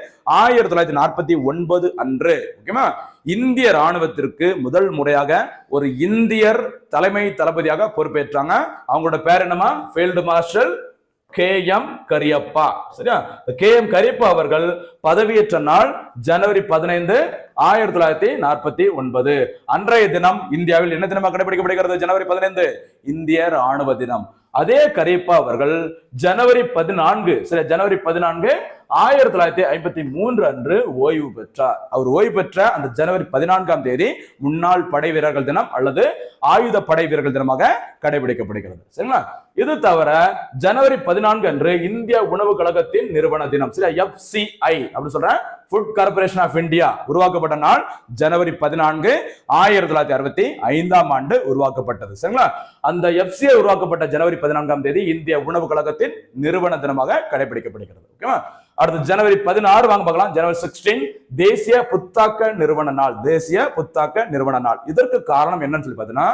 ஆயிரத்தி தொள்ளாயிரத்தி நாற்பத்தி ஒன்பது அன்று ஓகேவா இந்திய ராணுவத்திற்கு முதல் முறையாக ஒரு இந்தியர் தலைமை தளபதியாக பொறுப்பேற்றாங்க. அவங்களோட பேர் என்னமா field marshal K M Cariappa. சரியா? கே எம் கரியப்பா அவர்கள் பதவியேற்ற நாள் ஜனவரி பதினைந்து ஆயிரத்தி தொள்ளாயிரத்தி நாற்பத்தி ஒன்பது. அன்றைய தினம் இந்தியாவில் என்ன தினமாக கடைபிடிக்கப்படுகிறது? ஜனவரி பதினைந்து இந்திய ராணுவ தினம். அதே கரியப்பா அவர்கள் ஜனவரி பதினான்கு சரி ஜனவரி பதினான்கு ஆயிரத்தி தொள்ளாயிரத்தி ஐம்பத்தி மூன்று அன்று ஓய்வு பெற்றார். அவர் ஓய்வு பெற்ற அந்த ஜனவரி பதினான்காம் தேதி முன்னாள் படை வீரர்கள் தினம் அல்லது ஆயுத படை வீரர்கள் தினமாக கடைபிடிக்கப்படுகிறது. சரிங்களா? இது தவிர ஜனவரி பதினான்கு அன்று இந்திய உணவு கழகத்தின் நிறுவன தினம். சரி எஃப்சிஐ அப்படின்னு சொல்றேன். ஃபுட் கார்பரேஷன் ஆஃப் இந்தியா உருவாக்கப்பட்ட நாள் ஜனவரி பதினான்கு ஆயிரத்தி தொள்ளாயிரத்தி அறுபத்தி ஐந்தாம் ஆண்டு உருவாக்கப்பட்டது. சரிங்களா? அந்த எஃப்சிஐ உருவாக்கப்பட்ட ஜனவரி பதினான்காம் தேதி இந்திய உணவு கழகத்தின் நிறுவன தினமாக கடைபிடிக்கப்படுகிறது. ஓகேவா? அடுத்து ஜனவரி பதினாறு வாங்க பார்க்கலாம். ஜனவரி சிக்ஸ்டீன் தேசிய புத்தாக்க நிறுவன நாள். தேசிய புத்தாக்க நிறுவன நாள். இதற்கு காரணம் என்னன்னு சொல்லி பார்த்தீங்கன்னா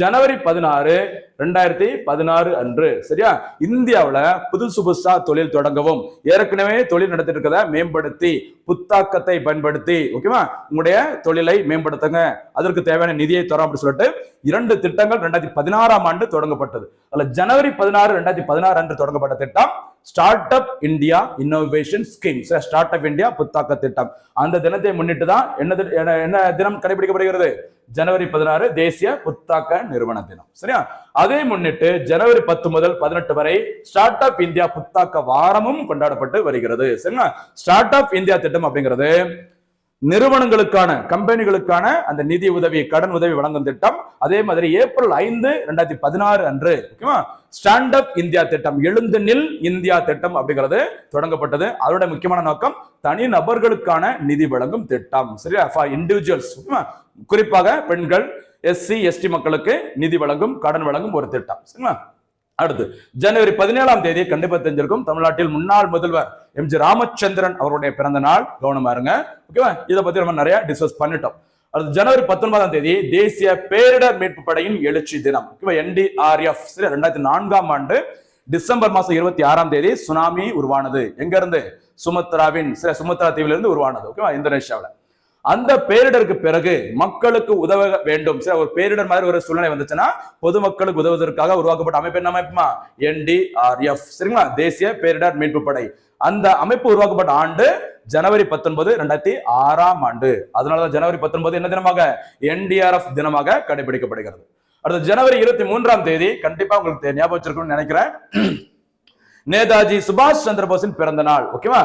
ஜனவரி பதினாறு ரெண்டாயிரத்தி பதினாறு அன்று. சரியா? இந்தியாவில் புதுசு புதுசா தொழில் தொடங்கவும் ஏற்கனவே தொழில் நடத்திட்டு இருக்கிறத மேம்படுத்தி புத்தாக்கத்தை பயன்படுத்தி ஓகேவா உங்களுடைய தொழிலை மேம்படுத்துங்க. அதற்கு தேவையான நிதியை தரோம் அப்படின்னு சொல்லிட்டு இரண்டு திட்டங்கள் ரெண்டாயிரத்தி பதினாறாம் ஆண்டு தொடங்கப்பட்டது. அதில் ஜனவரி பதினாறு ரெண்டாயிரத்தி பதினாறு அன்று தொடங்கப்பட்ட திட்டம் start up India innovation scheme start up India புத்தாக்க திட்டம். அந்த தினத்தை முன்னிட்டு தான் என்ன என்ன- என்ன தினம் கடைபிடிக்கப்படுகிறது? ஜனவரி பதினாறு தேசிய புத்தாக்க நிறுவன தினம். சரியா? அதை முன்னிட்டு ஜனவரி பத்து முதல் பதினெட்டு வரை ஸ்டார்ட் அப் இந்தியா புத்தாக்க வாரமும் கொண்டாடப்பட்டு வருகிறது. சரிங்களா? ஸ்டார்ட் அப் இந்தியா திட்டம் அப்படிங்கிறது நிறுவனங்களுக்கான கம்பெனிகளுக்கான அந்த நிதி உதவி கடன் உதவி வழங்கும் திட்டம் அதே மாதிரி ஏப்ரல் ஐந்து ரெண்டாயிரத்தி பதினாறு அன்று ஓகேவா? ஸ்டாண்ட் அப் இந்தியா திட்டம் எழுந்து நில் இந்தியா திட்டம் அப்படிங்கிறது தொடங்கப்பட்டது. அதோட முக்கியமான நோக்கம் தனி நபர்களுக்கான நிதி வழங்கும் திட்டம் சரியா? ஃபார் இண்டிவிஜுவல்ஸ் குறிப்பாக பெண்கள் எஸ்சி எஸ்டி மக்களுக்கு நிதி வழங்கும் கடன் வழங்கும் ஒரு திட்டம் சரிங்களா? அடுத்து ஜனவரி பதினேழாம் தேதி கண்டிப்பா தெரிஞ்சிருக்கும். தமிழ்நாட்டில் முன்னாள் முதல்வர் எம். ஜி. ராமச்சந்திரன் அவருடைய பிறந்த நாள். கவனமா இருங்க. ஓகேவா இதை பத்தி நம்ம நிறைய டிஸ்கஸ் பண்ணிட்டோம். அடுத்து ஜனவரி பத்தொன்பதாம் தேதி தேசிய பேரிடர் மீட்பு படையின் எழுச்சி தினம். ஓகேவா என்டிஆர்எஃப் ரெண்டாயிரத்தி நான்காம் ஆண்டு டிசம்பர் மாசம் இருபத்தி ஆறாம் தேதி சுனாமி உருவானது. எங்க இருந்து? சுமத்ராவின் சரி சுமத்ரா தீவிலிருந்து உருவானது. ஓகேவா இந்தோனேஷியாவில். அந்த பேரிடருக்கு பிறகு மக்களுக்கு உதவ வேண்டும். சரி ஒரு பேரிடர் மாதிரி ஒரு சூழ்நிலை வந்துச்சுன்னா பொதுமக்களுக்கு உதவுவதற்காக உருவாக்கப்பட்ட அமைப்பு என்ன அமைப்புமா? என்டிஆர்எஃப் சரிங்களா? தேசிய பேரிடர் மீட்பு படை. அந்த அமைப்பு உருவாக்கப்பட்ட ஆண்டு ஜனவரி பத்தொன்பது ரெண்டாயிரத்தி ஆறாம் ஆண்டு. அதனாலதான் ஜனவரி பத்தொன்பது என்ன தினமாக? என்டிஆர்எஃப் தினமாக கடைபிடிக்கப்படுகிறது. அடுத்து ஜனவரி இருபத்தி மூன்றாம் தேதி கண்டிப்பா உங்களுக்கு ஞாபகம் வச்சிருக்கணும்னு நினைக்கிறேன். நேதாஜி சுபாஷ் சந்திர போஸின் பிறந்த நாள் ஓகேவா?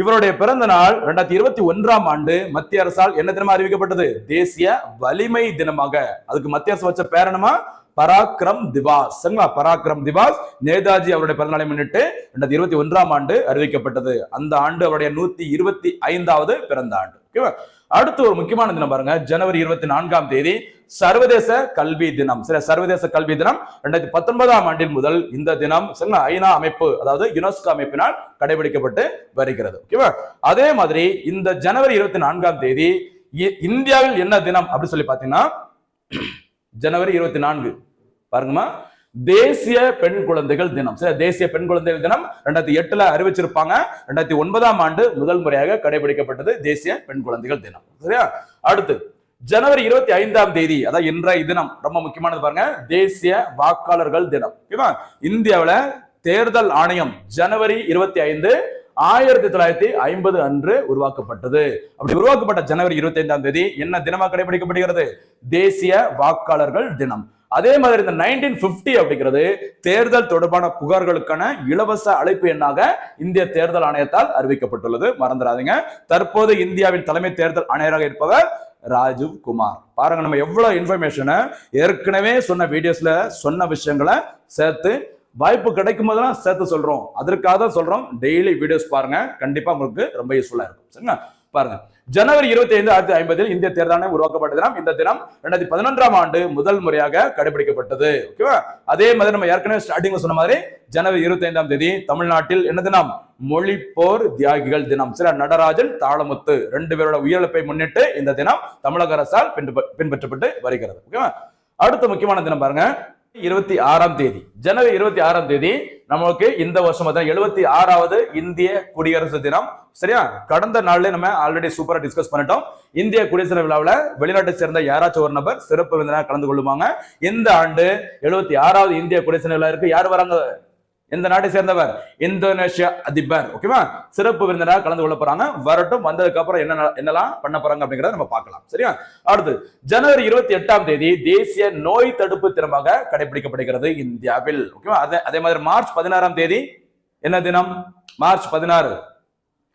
இவருடைய பிறந்த நாள் ரெண்டாயிரத்தி இருபத்தி ஒன்றாம் ஆண்டு மத்திய அரசால் என்ன தினமா அறிவிக்கப்பட்டது? தேசிய வலிமை தினமாக. அதுக்கு மத்திய அரசு வச்ச பேரணமா பராக்கிரம் திவாஸ். சரிங்களா? பராக்கிரம் திவாஸ் நேதாஜி அவருடைய பிறந்தநாளை முன்னிட்டு ரெண்டாயிரத்தி இருபத்தி ஒன்றாம் ஆண்டு அறிவிக்கப்பட்டது. அந்த ஆண்டு அவருடைய நூத்தி இருபத்தி ஐந்தாவது பிறந்த ஆண்டு. ஓகேவா? அடுத்து ஒரு முக்கியமான தினம் பாருங்க. ஜனவரி இருபத்தி நான்காம் தேதி சர்வதேச கல்வி தினம். சரி சர்வதேச கல்வி தினம் ரெண்டாயிரத்தி பத்தொன்பதாம் ஆண்டின் முதல் இந்த தினம் சரிங்களா? ஐநா அமைப்பு அதாவது யுனெஸ்கோ அமைப்பினால் கடைபிடிக்கப்பட்டு வருகிறது. ஓகேவா அதே மாதிரி இந்த ஜனவரி இருபத்தி நான்காம் தேதி இ- இந்தியாவில் என்ன தினம் அப்படின்னு சொல்லி பாத்தீங்கன்னா ஜனவரி இருபத்தி நான்கு. பாருங்கம்மா. தேசிய பெண் குழந்தைகள் தினம். சரி தேசிய பெண் குழந்தைகள் தினம் ரெண்டாயிரத்தி எட்டுல அறிவிச்சிருப்பாங்க. ரெண்டாயிரத்தி ஒன்பதாம் ஆண்டு முதல் முறையாக கடைபிடிக்கப்பட்டது தேசிய பெண் குழந்தைகள் தினம். சரியா? அடுத்து ஜனவரி இருபத்தி ஐந்தாம் தேதி அதாவது இன்றைய தினம் ரொம்ப முக்கியமானது பாருங்க தேசிய வாக்காளர்கள் தினம். ஓகேவா? இந்தியாவில தேர்தல் ஆணையம் ஜனவரி இருபத்தி ஐந்து ஆயிரத்தி தொள்ளாயிரத்தி ஐம்பது அன்று உருவாக்கப்பட்டது. அப்படி உருவாக்கப்பட்ட ஜனவரி இருபத்தி ஐந்தாம் தேதி என்ன தினமாக கடைபிடிக்கப்படுகிறது? தேசிய வாக்காளர்கள் தினம். அதே மாதிரி இந்த நைன்டீன் பிப்டி அப்படிங்கிறது தேர்தல் தொடர்பான புகார்களுக்கான இலவச அழைப்பு எண்ணாக இந்திய தேர்தல் ஆணையத்தால் அறிவிக்கப்பட்டுள்ளது. மறந்துடாதீங்க. தற்போது இந்தியாவின் தலைமை தேர்தல் ஆணையராக இருப்பவர் ராஜீவ் குமார். பாருங்க நம்ம எவ்வளவு இன்ஃபர்மேஷனை ஏற்கனவே சொன்ன வீடியோஸ்ல சொன்ன விஷயங்களை சேர்த்து வாய்ப்பு கிடைக்கும் போதெல்லாம் சேர்த்து சொல்றோம். அதற்காக தான் சொல்றோம். டெய்லி வீடியோஸ் பாருங்க. கண்டிப்பா உங்களுக்கு ரொம்ப யூஸ்ஃபுல்லா இருக்கும். சரிங்களா? பாருங்க. ஜனவரி இருபத்தி ஐந்து ஆயிரத்தி ஐம்பதில் இந்திய தேர்தல் ஆணையம் உருவாக்கப்பட்ட தினம். இந்த தினம் ரெண்டாயிரத்தி பதினொன்றாம் ஆண்டு முதல் முறையாக கடைபிடிக்கப்பட்டது. ஓகேவா அதே மாதிரி நம்ம ஏற்கனவே ஸ்டார்டிங்ல சொன்ன மாதிரி ஜனவரி இருபத்தி ஐந்தாம் தேதி தமிழ்நாட்டில் என்ன தினம்? மொழிப்போர் தியாகிகள் தினம். சில நடராஜன் தாளமுத்து ரெண்டு பேரோட உயிரிழப்பை முன்னிட்டு இந்த தினம் தமிழக அரசால் பின்பற்றப்பட்டு வருகிறது. ஓகேவா அடுத்த முக்கியமான தினம் பாருங்க. இருபத்தி ஆறாம் தேதி. ஜனவரி இருபத்தி ஆறாம் தேதி நமக்கு இந்த வருஷம் எழுபத்தி ஆறாவது இந்திய குடியரசு தினம். சரியா? கடந்த நாள்ல நம்ம ஆல்ரெடி சூப்பரா டிஸ்கஸ் பண்ணிட்டோம். இந்திய குடியரசு தின விழாவில் வெளிநாட்டை சேர்ந்த யாராச்சும் ஒரு நபர் சிறப்பு விருந்தினர் கலந்து கொள்ளுவாங்க. இந்த ஆண்டு எழுபத்தி ஆறாவது இந்திய குடியரசு விழாவிற்கு யார் வராங்க? எந்த நாட்டை சேர்ந்தவர்? இந்தோனேஷியா அதிபர். ஓகேவா சிறப்பு விருந்தினராக கலந்து கொள்ள போறாங்க. வரட்டும் வந்ததுக்கு அப்புறம் என்ன என்னெல்லாம் பண்ண போறாங்க அப்படிங்கறத நம்ம பார்க்கலாம். சரியா? அடுத்து ஜனவரி இருபத்தி எட்டாம் தேதி தேசிய நோய் தடுப்பு தினமாக கடைபிடிக்கப்படுகிறது இந்தியாவில். ஓகேவா அதே அதே மாதிரி மார்ச் பதினாறாம் தேதி என்ன தினம்? மார்ச் பதினாறு.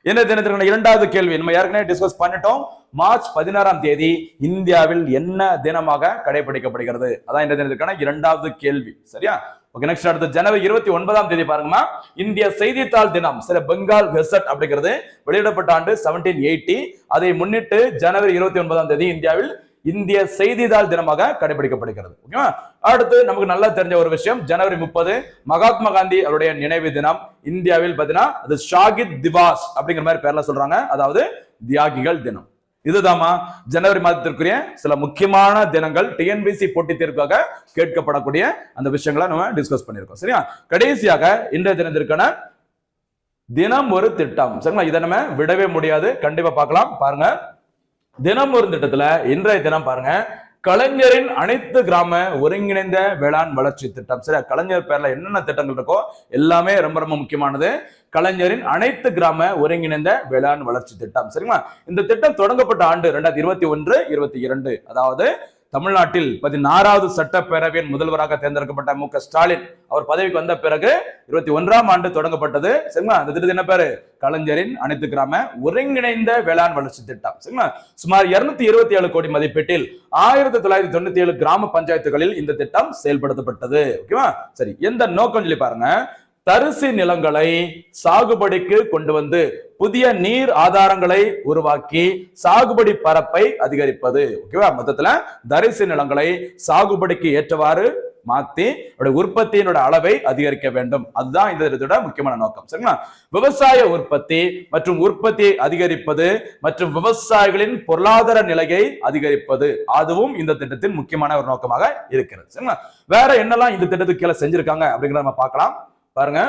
என்ன தினத்திற்கான இரண்டாவது கேள்வி? நம்ம ஏற்கனவே டிஸ்கஸ் பண்ணிட்டோம். மார்ச் பதினாறாம் தேதி இந்தியாவில் என்ன தினமாக கடைபிடிக்கப்படுகிறது? அதான் இந்த தினத்திற்கான இரண்டாவது கேள்வி. சரியா? ஓகே நெக்ஸ்ட் அடுத்த ஜனவரி இருபத்தி ஒன்பதாம் தேதி பாருங்கம்மா. இந்திய செய்தித்தாள் தினம் சில பெங்கால் கெசட் அப்படிங்கிறது வெளியிடப்பட்ட ஆண்டு செவன்டீன் எயிட்டி அதை முன்னிட்டு ஜனவரி இருபத்தி ஒன்பதாம் தேதி இந்தியாவில் இந்திய செய்தித்தாள் தினமாக கடைபிடிக்கப்படுகிறது. ஓகேவா அடுத்து நமக்கு நல்லா தெரிஞ்ச ஒரு விஷயம் ஜனவரி முப்பது மகாத்மா காந்தி அவருடைய நினைவு தினம். இந்தியாவில் பார்த்தீங்கன்னா அது ஷாகித் திவாஸ் அப்படிங்கிற மாதிரி பேர்ல சொல்றாங்க. அதாவது தியாகிகள் தினம். இதுதாம்மா ஜனவரி மாதத்திற்குரிய சில முக்கியமான தினங்கள் டிஎன்பிசி போட்டித் தேர்வுக்காக கேட்கப்படக்கூடிய அந்த விஷயங்களை நம்ம டிஸ்கஸ் பண்ணியிருக்கோம். சரியா? கடைசியாக இன்றைய தினத்திற்கான தினம் ஒரு திட்டம். சரிங்களா? இதை நம்ம விடவே முடியாது. கண்டிப்பா பார்க்கலாம். பாருங்க. தினம் ஒரு திட்டத்துல இன்றைய தினம் பாருங்க. கலைஞரின் அனைத்து கிராம ஒருங்கிணைந்த வேளாண் வளர்ச்சி திட்டம். சரியா? கலைஞர் பேர்ல என்னென்ன திட்டங்கள் இருக்கோ எல்லாமே ரொம்ப ரொம்ப முக்கியமானது. கலைஞரின் அனைத்து கிராம ஒருங்கிணைந்த வேளாண் வளர்ச்சி திட்டம். சரிங்களா? இந்த திட்டம் தொடங்கப்பட்ட ஆண்டு ரெண்டாயிரத்தி இருபத்தி ஒன்று இருபத்தி இரண்டு. அதாவது தமிழ்நாட்டில் பதினாறாவது சட்டப்பேரவையின் முதல்வராக தேர்ந்தெடுக்கப்பட்ட மு. க. ஸ்டாலின். அவர் பதவிக்கு வந்த பிறகு இருபத்தி ஒன்றாம் ஆண்டு தொடங்கப்பட்டது. சரிங்களா? அந்த திட்டத்து என்ன பேரு? கலைஞரின் அனைத்து கிராம ஒருங்கிணைந்த வேளாண் வளர்ச்சி திட்டம். சரிங்களா? சுமார் இருநூத்தி இருபத்தி ஏழு கோடி மதிப்பீட்டில் ஆயிரத்தி தொள்ளாயிரத்தி தொண்ணூத்தி ஏழு கிராம பஞ்சாயத்துகளில் இந்த திட்டம் செயல்படுத்தப்பட்டது. ஓகேவா? சரி எந்த நோக்கம் சொல்லி பாருங்க. தரிசு நிலங்களை சாகுபடிக்கு கொண்டு வந்து புதிய நீர் ஆதாரங்களை உருவாக்கி சாகுபடி பரப்பை அதிகரிப்பது. ஓகேவா மொத்தத்துல தரிசு நிலங்களை சாகுபடிக்கு ஏற்றவாறு மாத்தி உற்பத்தியினோட அளவை அதிகரிக்க வேண்டும். அதுதான் இந்த இதோட முக்கியமான நோக்கம். சரிங்களா? விவசாய உற்பத்தி மற்றும் உற்பத்தியை அதிகரிப்பது மற்றும் விவசாயிகளின் பொருளாதார நிலையை அதிகரிப்பது அதுவும் இந்த திட்டத்தின் முக்கியமான ஒரு நோக்கமாக இருக்கிறது. சரிங்களா? வேற என்னெல்லாம் இந்த திட்டத்துக்கு கீழே செஞ்சிருக்காங்க அப்படிங்கிறத நம்ம பார்க்கலாம். பாருங்க.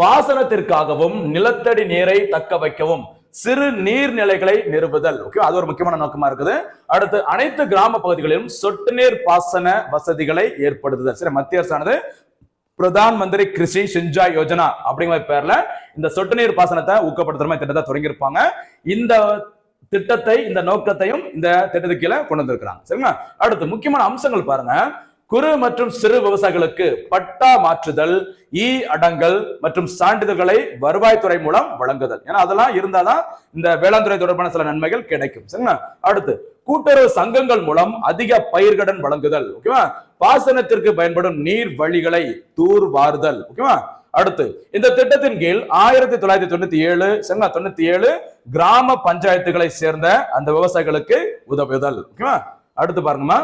பாசனத்திற்காகவும் நிலத்தடி நீரை தக்க வைக்கவும் சிறு நீர்நிலைகளை நிறுவுதல். ஓகே அது ஒரு முக்கியமான நோக்கமா இருக்குது. அடுத்து அனைத்து கிராம பகுதிகளிலும் சொட்டு நீர் பாசன வசதிகளை ஏற்படுத்துதல். சரி மத்திய அரசானது பிரதான் மந்திரி கிருஷி சிஞ்சாய் யோஜனா அப்படிங்கிற பேர்ல இந்த சொட்டு நீர் பாசனத்தை ஊக்கப்படுத்துற மாதிரி திட்டத்தை தொடங்கியிருப்பாங்க. இந்த திட்டத்தை இந்த நோக்கத்தையும் இந்த திட்டத்துக்கு கீழே கொண்டு வந்திருக்கிறாங்க. சரிங்களா? அடுத்து முக்கியமான அம்சங்கள் பாருங்க. குறு மற்றும் சிறு விவசாயிகளுக்கு பட்டா மாற்றுதல் இ அடங்கல் மற்றும் சான்றிதழ்களை வருவாய்த்துறை மூலம் வழங்குதல். ஏன்னா அதெல்லாம் இருந்தாதான் இந்த வேளாண் துறை தொடர்பான சில நன்மைகள் கிடைக்கும். சரிங்களா? அடுத்து கூட்டுறவு சங்கங்கள் மூலம் அதிக பயிர்கடன் வழங்குதல். ஓகேவா? பாசனத்திற்கு பயன்படும் நீர் வழிகளை தூர்வாறுதல் ஓகேவா? அடுத்து இந்த திட்டத்தின் கீழ் ஆயிரத்தி தொள்ளாயிரத்தி தொண்ணூத்தி ஏழு சரிங்களா? தொண்ணூத்தி ஏழு கிராம பஞ்சாயத்துகளை சேர்ந்த அந்த விவசாயிகளுக்கு உதவுதல். ஓகேவா? அடுத்து பாருங்கம்மா.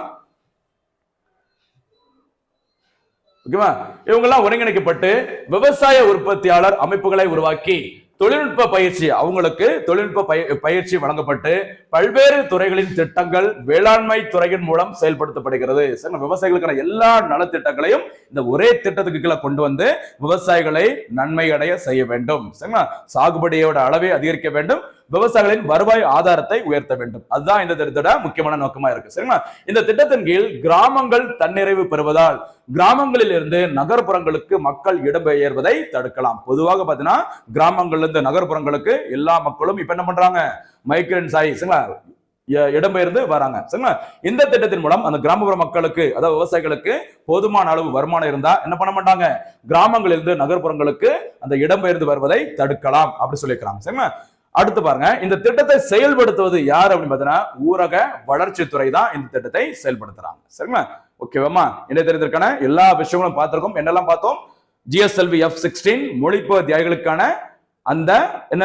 ஓகேவா? இவங்கெல்லாம் ஒருங்கிணைக்கப்பட்டு விவசாய உற்பத்தியாளர் அமைப்புகளை உருவாக்கி தொழில்நுட்ப பயிற்சி அவங்களுக்கு தொழில்நுட்ப பய- பயிற்சி வழங்கப்பட்டு பல்வேறு துறைகளின் திட்டங்கள் வேளாண்மை துறையின் மூலம் செயல்படுத்தப்படுகிறது. விவசாயிகளுக்கான எல்லா நலத்திட்டங்களையும் இந்த ஒரே திட்டத்துக்கு கீழே கொண்டு வந்து விவசாயிகளை நன்மை அடைய செய்ய வேண்டும். சரிங்களா? சாகுபடியோட அளவை அதிகரிக்க வேண்டும். விவசாயிகளின் வருவாய் ஆதாரத்தை உயர்த்த வேண்டும். அதுதான் இந்த திட்டத்தோட முக்கியமான நோக்கமா இருக்கு. சரிங்களா? இந்த திட்டத்தின் கீழ் கிராமங்கள் தன்னிறைவு பெறுவதால் கிராமங்களில் இருந்து நகர்ப்புறங்களுக்கு மக்கள் இடம்பெயர்வதை தடுக்கலாம். பொதுவாக பார்த்தீங்கன்னா கிராமங்கள்ல இருந்து நகர்ப்புறங்களுக்கு எல்லா மக்களும் இப்ப என்ன பண்றாங்க? மைக்ரன்ஸ் ஆகி சரிங்களா? இடம்பெயர்ந்து வராங்க. சரிங்களா? இந்த திட்டத்தின் மூலம் அந்த கிராமப்புற மக்களுக்கு அதாவது விவசாயிகளுக்கு போதுமான அளவு வருமானம் இருந்தா என்ன பண்ண மாட்டாங்க? கிராமங்களிலிருந்து நகர்ப்புறங்களுக்கு அந்த இடம்பெயர்ந்து வருவதை தடுக்கலாம் அப்படி சொல்லியிருக்கிறாங்க. சரிங்களா? அடுத்து பாருங்க இந்த திட்டத்தை செயல்படுத்துவது யார் அப்படின்னு பார்த்தீங்கன்னா ஊரக வளர்ச்சித்துறை தான் இந்த திட்டத்தை செயல்படுத்துறாங்க. சரிங்களா? ஓகேவாமா என்ன தெரிந்திருக்கான எல்லா விஷயங்களும் பார்த்திருக்கோம். என்னெல்லாம் பார்த்தோம்? ஜிஎஸ்எல்வி எஃப் சிக்ஸ்டீன் மொழிப்பு தியாகிகளுக்கான அந்த என்ன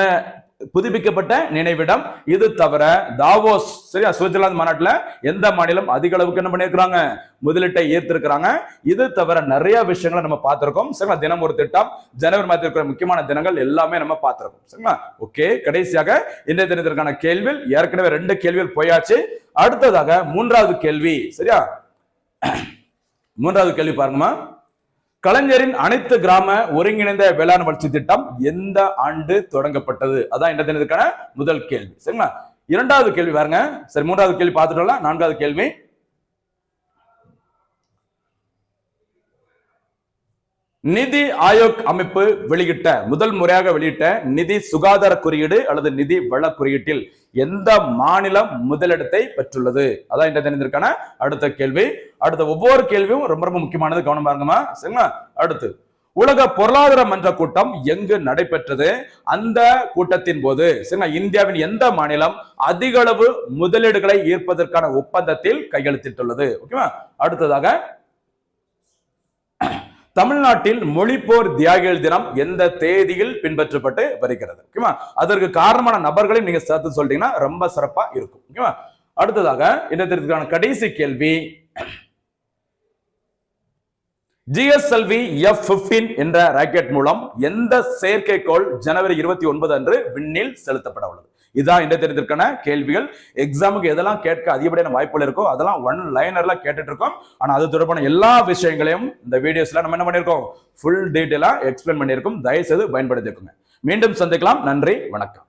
புதுப்பிக்கப்பட்ட நினைவிடம். இது தவிர தாவோஸ் சரியா? சுவிட்சர்லாந்து மாநாட்டில் எந்த மாநிலம் அதிக அளவுக்கு என்ன பண்ணியிருக்கிறாங்க? முதலீட்டை ஈர்த்திருக்கிறாங்க. இது தவிர நிறைய விஷயங்களை நம்ம பார்த்திருக்கோம். சரிங்களா? தினம் ஒரு திட்டம். ஜனவரி மாதத்தில் இருக்கிற முக்கியமான தினங்கள் எல்லாமே நம்ம பார்த்திருக்கோம். சரிங்களா? ஓகே கடைசியாக இந்த தினத்திற்கான கேள்வியில் ஏற்கனவே ரெண்டு கேள்விகள் போயாச்சு. அடுத்ததாக மூன்றாவது கேள்வி. சரியா? மூன்றாவது கேள்வி பாருங்கம்மா. கலைஞரின் அனைத்து கிராம ஒருங்கிணைந்த வேளாண் வளர்ச்சி திட்டம் எந்த ஆண்டு தொடங்கப்பட்டது? அதான் இந்த தினத்துக்கான முதல் கேள்வி. சரிங்களா? இரண்டாவது கேள்வி பாருங்க. சரி மூன்றாவது கேள்வி பார்த்துட்டோம்ல நான்காவது கேள்வி. நிதி ஆயோக் அமைப்பு வெளியிட்ட முதல் முறையாக வெளியிட்ட நிதி சுகாதார குறியீடு அல்லது நிதி வள குறியீட்டில் எந்த மாநிலம் முதலிடத்தை பெற்றுள்ளது? அதான் தெரிஞ்சிருக்கான தினத்திற்கான அடுத்த கேள்வி. அடுத்த ஒவ்வொரு கேள்வியும் ரொம்ப ரொம்ப முக்கியமானது. கவனம் பாருங்கம்மா. சரிங்களா? அடுத்து உலக பொருளாதார மன்ற கூட்டம் எங்கு நடைபெற்றது? அந்த கூட்டத்தின் போது சரிங்களா இந்தியாவின் எந்த மாநிலம் அதிக அளவு முதலீடுகளை ஈர்ப்பதற்கான ஒப்பந்தத்தில் கையெழுத்திட்டுள்ளது? ஓகேவா? அடுத்ததாக தமிழ்நாட்டில் மொழிப்போர் தியாகிகள் தினம் எந்த தேதியில் பின்பற்றப்பட்டு வருகிறது? ஓகேவா அதற்கு காரணமான நபர்களையும் நீங்க சேர்த்து சொல்றீங்கன்னா ரொம்ப சிறப்பா இருக்கும். ஓகேவா அடுத்ததாக இந்த கடைசி கேள்வி. ஜிஎஸ்எல்வி எஃப் பிப்டீன் என்ற ராக்கெட் மூலம் எந்த செயற்கைக்கோள் ஜனவரி இருபத்தி ஒன்பது அன்று விண்ணில் செலுத்தப்பட உள்ளது? இதான் இந்த தெரிந்திருக்கான கேள்விகள். எக்ஸாமுக்கு எதெல்லாம் கேட்க அதிகப்படியான வாய்ப்புகள் இருக்கோ அதெல்லாம் ஒன் லைனர்ல கேட்டுட்டு இருக்கோம். ஆனா அது தொடர்பான எல்லா விஷயங்களையும் இந்த வீடியோஸ்ல நம்ம என்ன பண்ணியிருக்கோம்? ஃபுல் டீட்டெயிலா எக்ஸ்பிளைன் பண்ணியிருக்கோம். தயவு செய்து பயன்படுத்திக்கோங்க. மீண்டும் சந்திக்கலாம். நன்றி. வணக்கம்.